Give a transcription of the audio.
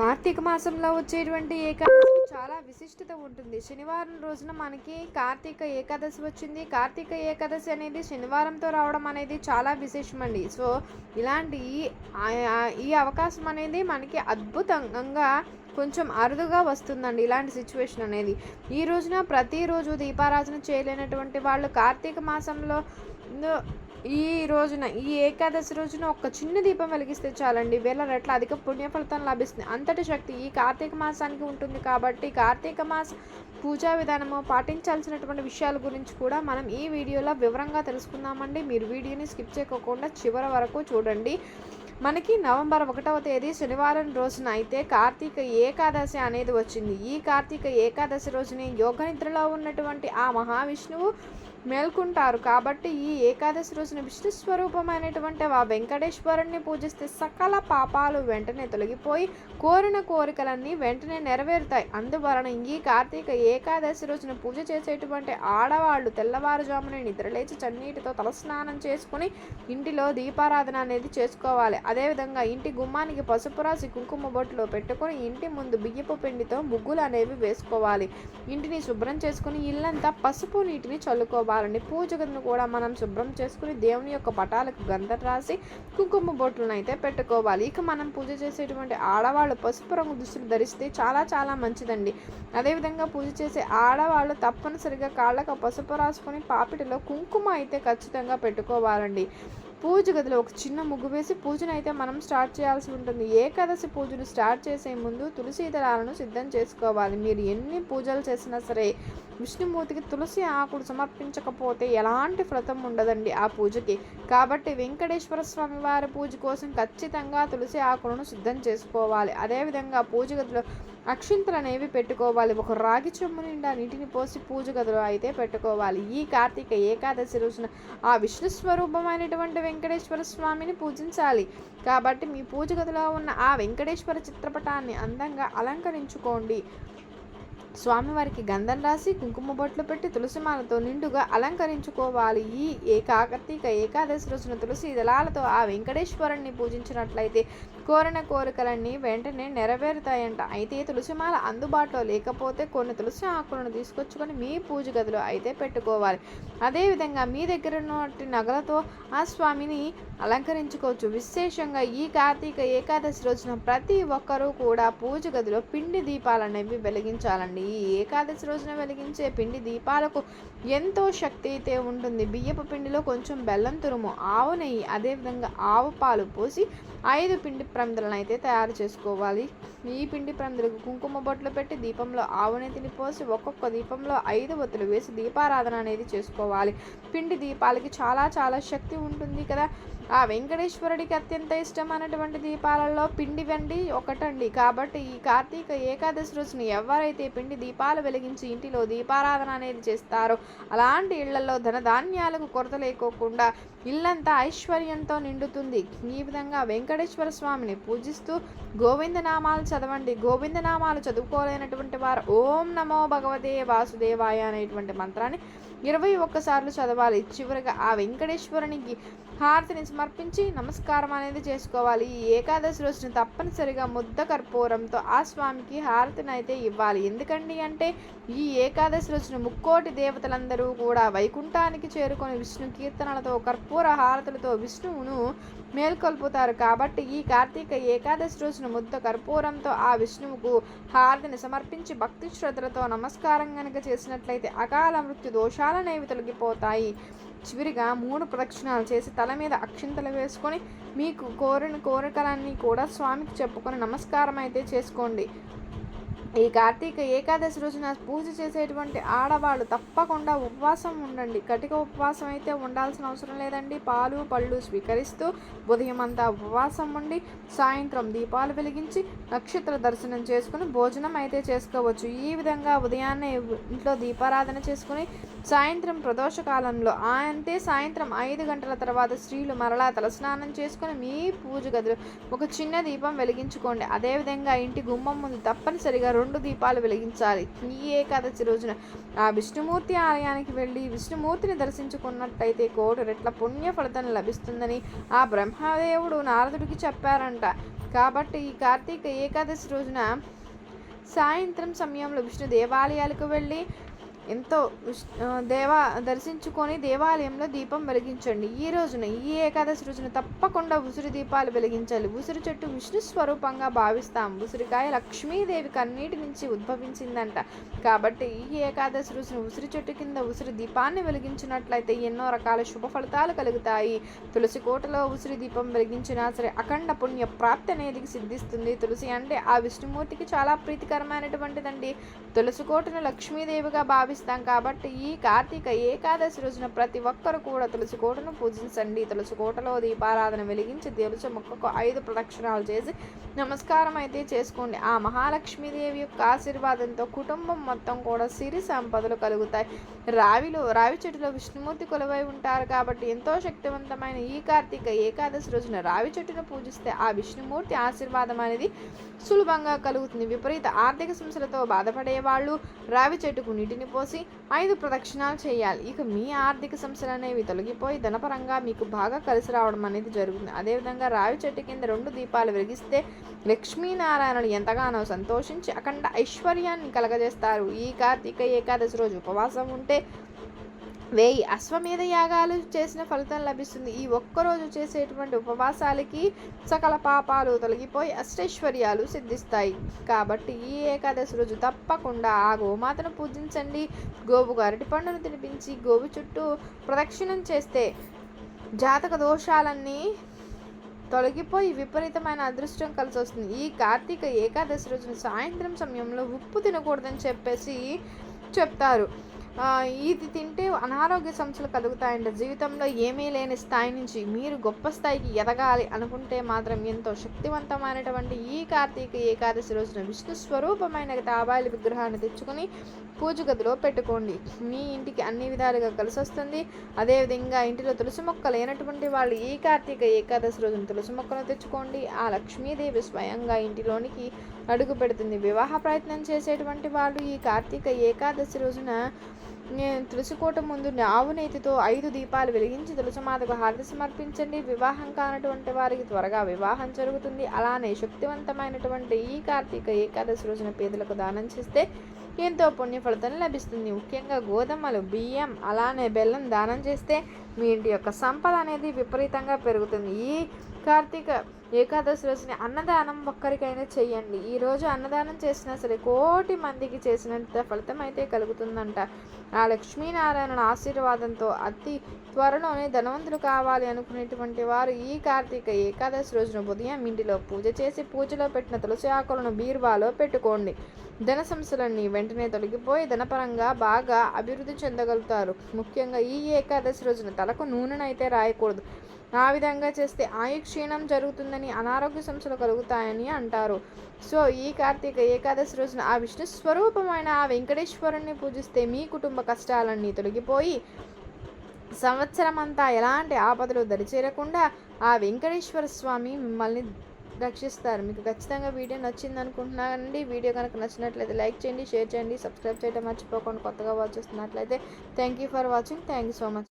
కార్తీక మాసంలో వచ్చేటువంటి ఏకాదశి చాలా విశిష్టత ఉంటుంది. శనివారం రోజున మనకి కార్తీక ఏకాదశి వచ్చింది. కార్తీక ఏకాదశి అనేది శనివారంతో రావడం అనేది చాలా విశేషమండి. సో ఇలాంటి ఈ- ఈ అవకాశం అనేది మనకి అద్భుతంగా కొంచెం అరుదుగా వస్తుందండి ఇలాంటి సిచ్యువేషన్ అనేది. ఈ రోజున ప్రతిరోజు దీపారాధన చేయలేనటువంటి వాళ్ళు కార్తీక మాసంలో ఈ రోజున ఈ ఏకాదశి రోజున ఒక చిన్న దీపం వెలిగిస్తే చాలండి. వేల రెట్ల అధిక పుణ్య ఫలితం లభిస్తుంది. అంతటి శక్తి ఈ కార్తీక మాసానికి ఉంటుంది కాబట్టి కార్తీక మాస పూజా విధానము పాటించాల్సినటువంటి విషయాల గురించి కూడా మనం ఈ వీడియోలో వివరంగా తెలుసుకుందామండి. మీరు వీడియోని స్కిప్ చేయకోకుండా చివరి వరకు చూడండి. మనకి నవంబర్ ఒకటవ తేదీ శనివారం రోజున అయితే కార్తీక ఏకాదశి అనేది వచ్చింది. ఈ కార్తీక ఏకాదశి రోజుని యోగ నిద్రలో ఉన్నటువంటి ఆ మహావిష్ణువు మేల్కుంటారు. కాబట్టి ఈ ఏకాదశి రోజున విష్ణు స్వరూపమైనటువంటి ఆ వెంకటేశ్వరుణ్ణి పూజిస్తే సకల పాపాలు వెంటనే తొలగిపోయి కోరిన కోరికలన్నీ వెంటనే నెరవేరుతాయి. అందువలన ఈ కార్తీక ఏకాదశి రోజున పూజ చేసేటువంటి ఆడవాళ్ళు తెల్లవారుజామున నిద్రలేచి చన్నీటితో తలస్నానం చేసుకుని ఇంటిలో దీపారాధన అనేది చేసుకోవాలి. అదేవిధంగా ఇంటి గుమ్మానికి పసుపు రాసి కుంకుమ బొట్టులో పెట్టుకొని ఇంటి ముందు బియ్యపు పిండితో ముగ్గులు అనేవి వేసుకోవాలి. ఇంటిని శుభ్రం చేసుకుని ఇల్లంతా పసుపు నీటిని చల్లుకోవాలండి పూజ గదిని కూడా మనం శుభ్రం చేసుకుని దేవుని యొక్క పటాలకు గంధం రాసి కుంకుమ బొట్లను అయితే పెట్టుకోవాలి. ఇక మనం పూజ చేసేటువంటి ఆడవాళ్ళు పసుపు రంగు దుస్తులు ధరిస్తే చాలా చాలా మంచిదండి. అదేవిధంగా పూజ చేసే ఆడవాళ్ళు తప్పనిసరిగా కాళ్ళకు పసుపు రాసుకొని పాపిటిలో కుంకుమ అయితే ఖచ్చితంగా పెట్టుకోవాలండి. పూజ గదిలో ఒక చిన్న ముగ్గు వేసి పూజను అయితే మనం స్టార్ట్ చేయాల్సి ఉంటుంది. ఏకాదశి పూజను స్టార్ట్ చేసే ముందు తులసీ దళాలను సిద్ధం చేసుకోవాలి. మీరు ఎన్ని పూజలు చేసినా సరే విష్ణుమూర్తికి తులసి ఆకులు సమర్పించకపోతే ఎలాంటి ఫలితం ఉండదండి ఆ పూజకి. కాబట్టి వెంకటేశ్వర స్వామి వారి పూజ కోసం ఖచ్చితంగా తులసి ఆకులను సిద్ధం చేసుకోవాలి. అదేవిధంగా పూజ గదిలో అక్షింతలు అనేవి పెట్టుకోవాలి. ఒక రాగి చెమ్ము నిండా నీటిని పోసి పూజ గదిలో అయితే పెట్టుకోవాలి. ఈ కార్తీక ఏకాదశి రోజున ఆ విష్ణు స్వరూపమైనటువంటి వెంకటేశ్వర స్వామిని పూజించాలి. కాబట్టి మీ పూజ గదిలో ఉన్న ఆ వెంకటేశ్వర చిత్రపటాన్ని అందంగా అలంకరించుకోండి. స్వామివారికి గంధం రాసి కుంకుమ బొట్లు పెట్టి తులసిమాలతో నిండుగా అలంకరించుకోవాలి. ఈ ఏ ఏకాదశి రోజున తులసి దళాలతో ఆ వెంకటేశ్వరుణ్ణి పూజించినట్లయితే కోరిన కోరికలన్నీ వెంటనే నెరవేరుతాయంట. అయితే తులసిమాల అందుబాటులో లేకపోతే కొన్ని తులసి ఆకులను తీసుకొచ్చుకొని మీ పూజ గదిలో అయితే పెట్టుకోవాలి. అదేవిధంగా మీ దగ్గర ఉన్నటువంటి నగలతో ఆ స్వామిని అలంకరించుకోవచ్చు. విశేషంగా ఈ కార్తీక ఏకాదశి రోజున ప్రతి ఒక్కరూ కూడా పూజ గదిలో పిండి దీపాలనేవి వెలిగించాలండి. ఈ ఏకాదశి రోజున వెలిగించే పిండి దీపాలకు ఎంతో శక్తి అయితే ఉంటుంది. బియ్యపు పిండిలో కొంచెం బెల్లం తురుము ఆవు నెయ్యి అదేవిధంగా ఆవు పాలు పోసి ఐదు పిండి ప్రమిదలను అయితే తయారు చేసుకోవాలి. ఈ పిండి ప్రమిదలకు కుంకుమ బొట్లు పెట్టి దీపంలో ఆవునెత్తిని పోసి ఒక్కొక్క దీపంలో ఐదు ఒత్తులు వేసి దీపారాధన అనేది చేసుకోవాలి. పిండి దీపాలకి చాలా చాలా శక్తి ఉంటుంది కదా. ఆ వెంకటేశ్వరుడికి అత్యంత ఇష్టమైనటువంటి దీపాలలో పిండి వెండి ఒకటండి. కాబట్టి ఈ కార్తీక ఏకాదశి రోజున ఎవరైతే పిండి దీపాలు వెలిగించి ఇంటిలో దీపారాధన అనేది చేస్తారో అలాంటి ఇళ్ళలో ధనధాన్యాలకు కొరత లేకోకుండా ఇల్లంతా ఐశ్వర్యంతో నిండుతుంది. ఈ విధంగా వెంకటేశ్వర స్వామిని పూజిస్తూ గోవిందనామాలు చదవండి. గోవిందనామాలు చదువుకోలేనటువంటి వారు ఓం నమో భగవతే వాసుదేవాయ అనేటువంటి మంత్రాన్ని ఇరవై ఒక్కసార్లు చదవాలి. చివరిగా ఆ వెంకటేశ్వరునికి హారతిని సమర్పించి నమస్కారం అనేది చేసుకోవాలి. ఈ ఏకాదశి రోజున తప్పనిసరిగా ముద్ద కర్పూరంతో ఆ స్వామికి హారతిని అయితే ఇవ్వాలి. ఎందుకండి అంటే ఈ ఏకాదశి రోజున ముక్కోటి దేవతలందరూ కూడా వైకుంఠానికి చేరుకొని విష్ణు కీర్తనలతో కర్పూర హారతులతో విష్ణువును మేల్కొల్పుతారు. కాబట్టి ఈ కార్తీక ఏకాదశి రోజున ముద్ద కర్పూరంతో ఆ విష్ణువుకు హారతిని సమర్పించి భక్తి శ్రద్ధలతో నమస్కారం కనుక చేసినట్లయితే అకాల మృత్యు దోషాలనేవి తొలగిపోతాయి చివరిగా మూడు ప్రదక్షిణాలు చేసి తల మీద అక్షింతలు వేసుకొని మీకు కోరిన కోరికలన్నీ కూడా స్వామికి చెప్పుకొని నమస్కారం అయితే చేసుకోండి. ఈ కార్తీక ఏకాదశి రోజున పూజ చేసేటువంటి ఆడవాళ్ళు తప్పకుండా ఉపవాసం ఉండండి. కటిక ఉపవాసం అయితే ఉండాల్సిన అవసరం లేదండి. పాలు పళ్ళు స్వీకరిస్తూ ఉదయం అంతా ఉపవాసం ఉండి సాయంత్రం దీపాలు వెలిగించి నక్షత్ర దర్శనం చేసుకుని భోజనం అయితే చేసుకోవచ్చు. ఈ విధంగా ఉదయాన్నే ఇంట్లో దీపారాధన చేసుకుని సాయంత్రం ప్రదోష కాలంలో అంతే సాయంత్రం ఐదు గంటల తర్వాత స్త్రీలు మరలా తలస్నానం చేసుకుని మీ పూజ గదిలో ఒక చిన్న దీపం వెలిగించుకోండి. అదేవిధంగా ఇంటి గుమ్మం ముందు తప్పనిసరిగా రెండు దీపాలు వెలిగించాలి. ఈ ఏకాదశి రోజున ఆ విష్ణుమూర్తి ఆలయానికి వెళ్ళి విష్ణుమూర్తిని దర్శించుకున్నట్టయితే కోటి రెట్ల పుణ్య ఫలితం లభిస్తుందని ఆ బ్రహ్మదేవుడు నారదుడికి చెప్పారంట. కాబట్టి ఈ కార్తీక ఏకాదశి రోజున సాయంత్రం సమయంలో విష్ణు దేవాలయాలకు వెళ్ళి ఎంతో దేవా దర్శించుకొని దేవాలయంలో దీపం వెలిగించండి. ఈ రోజున ఈ ఏకాదశి రోజున తప్పకుండా ఉసిరి దీపాలు వెలిగించాలి. ఉసిరి చెట్టు విష్ణు స్వరూపంగా భావిస్తాం. ఉసిరికాయ లక్ష్మీదేవి కన్నీటి నుంచి ఉద్భవించిందంట. కాబట్టి ఈ ఏకాదశి రోజున ఉసిరి చెట్టు కింద ఉసిరి దీపాన్ని వెలిగించినట్లయితే ఎన్నో రకాల శుభ ఫలితాలు కలుగుతాయి. తులసి కోటలో ఉసిరి దీపం వెలిగించినా సరే అఖండ పుణ్య ప్రాప్తి అనేది సిద్ధిస్తుంది. తులసి అంటే ఆ విష్ణుమూర్తికి చాలా ప్రీతికరమైనటువంటిదండి. తులసి కోటను లక్ష్మీదేవిగా భావిస్తాం కాబట్టి ఈ కార్తీక ఏకాదశి రోజున ప్రతి ఒక్కరు కూడా తులసి కోటను పూజించండి. తులసి కోటలో దీపారాధన వెలిగించి తులసి మొక్కకు ఐదు ప్రదక్షిణాలు చేసి నమస్కారం అయితే చేసుకోండి. ఆ మహాలక్ష్మీదేవి యొక్క ఆశీర్వాదంతో కుటుంబం మొత్తం కూడా సిరి సంపదలు కలుగుతాయి. రావిలో రావి చెట్టులో విష్ణుమూర్తి కొలువై ఉంటారు కాబట్టి ఎంతో శక్తివంతమైన ఈ కార్తీక ఏకాదశి రోజున రావి చెట్టును పూజిస్తే ఆ విష్ణుమూర్తి ఆశీర్వాదం అనేది సులభంగా కలుగుతుంది. విపరీత ఆర్థిక సమస్యలతో బాధపడే వాళ్ళు రావి చెట్టుకు నీటిని పోసి ఐదు ప్రదక్షిణాలు చేయాలి. ఇక మీ ఆర్థిక సమస్యలు అనేవి తొలగిపోయి ధనపరంగా మీకు బాగా కలిసి రావడం అనేది జరుగుతుంది. అదేవిధంగా రావి చెట్టు కింద రెండు దీపాలు వెలిగిస్తే లక్ష్మీనారాయణుడు ఎంతగానో సంతోషించి అఖండ ఐశ్వర్యాన్ని కలగజేస్తారు. ఈ కార్తీక ఏకాదశి రోజు ఉపవాసం ఉంటే వేయి. అశ్వమేధ యాగాలు చేసిన ఫలితం లభిస్తుంది. ఈ ఒక్కరోజు చేసేటువంటి ఉపవాసాలకి సకల పాపాలు తొలగిపోయి అష్టైశ్వర్యాలు సిద్ధిస్తాయి. కాబట్టి ఈ ఏకాదశి రోజు తప్పకుండా ఆ గోమాతను పూజించండి. గోవుకు అరటి పండును తినిపించి గోవు చుట్టూ ప్రదక్షిణం చేస్తే జాతక దోషాలన్నీ తొలగిపోయి విపరీతమైన అదృష్టం కలిసి వస్తుంది ఈ కార్తీక ఏకాదశి రోజున సాయంత్రం సమయంలో ఉప్పు తినకూడదని చెప్పేసి చెప్తారు. ఇది తింటే అనారోగ్య సమస్యలు కలుగుతాయంట జీవితంలో ఏమీ లేని స్థాయి నుంచి మీరు గొప్ప స్థాయికి ఎదగాలి అనుకుంటే మాత్రం ఎంతో శక్తివంతమైనటువంటి ఈ కార్తీక ఏకాదశి రోజున విష్ణు స్వరూపమైన తాబాయిల విగ్రహాన్ని తెచ్చుకొని పూజ గదిలో పెట్టుకోండి. మీ ఇంటికి అన్ని విధాలుగా కలిసి వస్తుంది. అదేవిధంగా ఇంటిలో తులసి మొక్క లేనటువంటి వాళ్ళు ఈ కార్తీక ఏకాదశి రోజున తులసి మొక్కను తెచ్చుకోండి. ఆ లక్ష్మీదేవి స్వయంగా ఇంటిలోనికి అడుగు పెడుతుంది. వివాహ ప్రయత్నం చేసేటువంటి వాళ్ళు ఈ కార్తీక ఏకాదశి రోజున తులసికోట ముందు ఆవు నేతితో ఐదు దీపాలు వెలిగించి తులసిమాతకు హారతి సమర్పించండి. వివాహం కానటువంటి వారికి త్వరగా వివాహం జరుగుతుంది. అలానే శక్తివంతమైనటువంటి ఈ కార్తీక ఏకాదశి రోజున పేదలకు దానం చేస్తే ఎంతో పుణ్య ఫలితం లభిస్తుంది. ముఖ్యంగా గోధుమలు బియ్యం అలానే బెల్లం దానం చేస్తే మీ ఇంటి యొక్క సంపద అనేది విపరీతంగా పెరుగుతుంది. ఈ కార్తీక ఏకాదశి రోజుని అన్నదానం ఒక్కరికైనా చెయ్యండి ఈరోజు అన్నదానం చేసినా సరే కోటి మందికి చేసినంత ఫలితం అయితే కలుగుతుందంట. ఆ లక్ష్మీనారాయణ ఆశీర్వాదంతో అతి త్వరలోనే ధనవంతులు కావాలి అనుకునేటువంటి వారు ఈ కార్తీక ఏకాదశి రోజున ఉదయం ఇంటిలో పూజ చేసి పూజలో పెట్టిన తులసి ఆకులను బీరువాలో పెట్టుకోండి. ధన సమస్యలన్నీ వెంటనే తొలగిపోయి ధనపరంగా బాగా అభివృద్ధి చెందగలుగుతారు. ముఖ్యంగా ఈ ఏకాదశి రోజున తలకు నూనెనైతే రాయకూడదు. ఆ విధంగా చేస్తే ఆయు క్షీణం జరుగుతుందని అనారోగ్య సమస్యలు కలుగుతాయని అంటారు. సో ఈ కార్తీక ఏకాదశి రోజున ఆ విష్ణు స్వరూపమైన ఆ వెంకటేశ్వరుణ్ణి పూజిస్తే మీ కుటుంబ కష్టాలన్నీ తొలగిపోయి సంవత్సరమంతా ఎలాంటి ఆపదలు దరిచేరకుండా ఆ వెంకటేశ్వర స్వామి మిమ్మల్ని రక్షిస్తారు. మీకు ఖచ్చితంగా వీడియో నచ్చింది అనుకుంటున్నానండి వీడియో కనుక నచ్చినట్లయితే లైక్ చేయండి షేర్ చేయండి సబ్స్క్రైబ్ చేయడం మర్చిపోకుండా కొత్తగా వాచ్ చేస్తున్నట్లయితే thank you for watching thank you so much